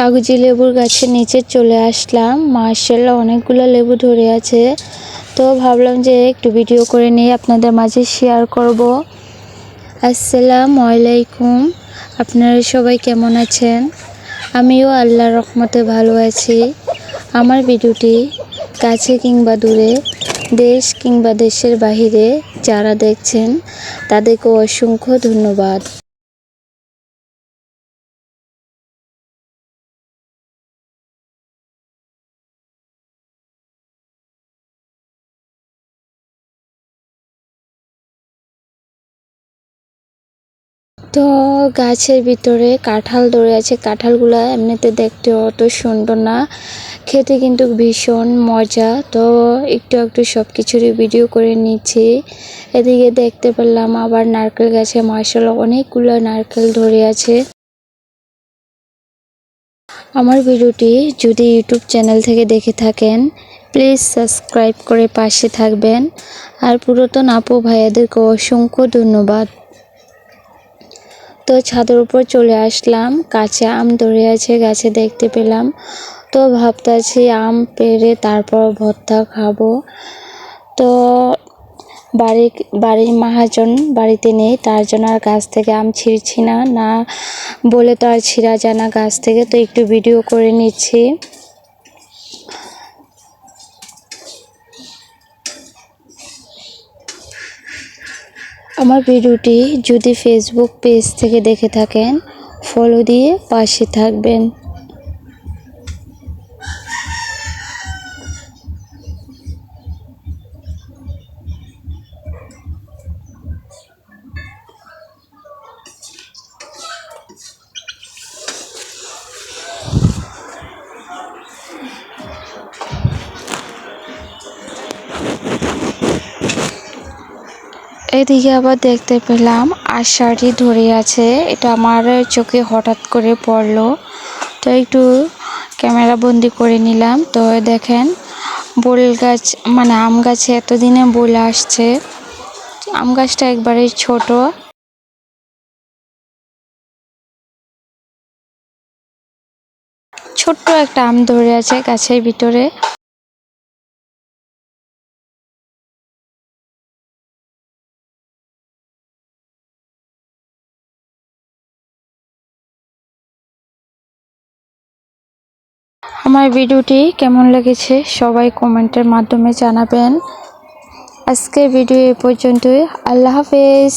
কাগজি লেবুর গাছের নিচে চলে আসলাম। মার্শাল্লাহ অনেকগুলো লেবু ধরে আছে। তো ভাবলাম যে একটু ভিডিও করে নিয়ে আপনাদের মাঝে শেয়ার করব। আসসালাম আলাইকুম, আপনারা সবাই কেমন আছেন? আমিও আল্লাহর রহমতে ভালো আছি। আমার ভিডিওটি কাছে কিংবা দূরে, দেশ কিংবা দেশের বাহিরে যারা দেখছেন, তাদেরকে অসংখ্য ধন্যবাদ। তো গাছের ভিতরে কাঁঠাল ধরে আছে। কাঁঠালগুলো এমনিতে দেখতে অত সুন্দর না। খেতে কিন্তু ভীষণ মজা। তো একটু একটু সব কিছুরই ভিডিও করে নিচ্ছি। এদিকে দেখতে পেলাম আবার নারকেল গাছে মার্শাল অনেকগুলো নারকেল ধরে আছে। আমার ভিডিওটি যদি ইউটিউব চ্যানেল থেকে দেখে থাকেন, প্লিজ সাবস্ক্রাইব করে পাশে থাকবেন। আর পুরাতন আপু ভাইয়াদেরকে অসংখ্য ধন্যবাদ। তো ছাদের উপর চলে আসলাম। কাছে আম ধরে আছে, গাছে দেখতে পেলাম। তো ভাবতেছি আম পেরে তারপর ভর্তা খাব। তো বাড়ি, বাড়ির মাহাজন বাড়িতে নেই, তার জন্য আর গাছ থেকে আম ছিঁড়ছি না। না বলে তো আর ছিঁড়া যায় না গাছ থেকে, তো একটু ভিডিও করে নিচ্ছি। আমার ভিডিওটি যদি ফেসবুক পেজ থেকে দেখে থাকেন ফলো দিয়ে পাশে থাকবেন। এদিকে আবার দেখতে পেলাম আষাঢ়ি ধরে আছে। এটা আমার চোখে হঠাৎ করে পড়ল। তো একটু ক্যামেরা বন্দি করে নিলাম। তো দেখেন, বোল গাছ মানে আম গাছে এতদিনে বোল আসছে। আম গাছটা একবারে ছোট। ছোট্ট একটা আম ধরে আছে গাছের ভিতরে। আমার ভিডিওটি কেমন লেগেছে সবাই কমেন্টের মাধ্যমে জানাবেন। আজকের ভিডিও এ পর্যন্তই। আল্লাহ হাফেজ।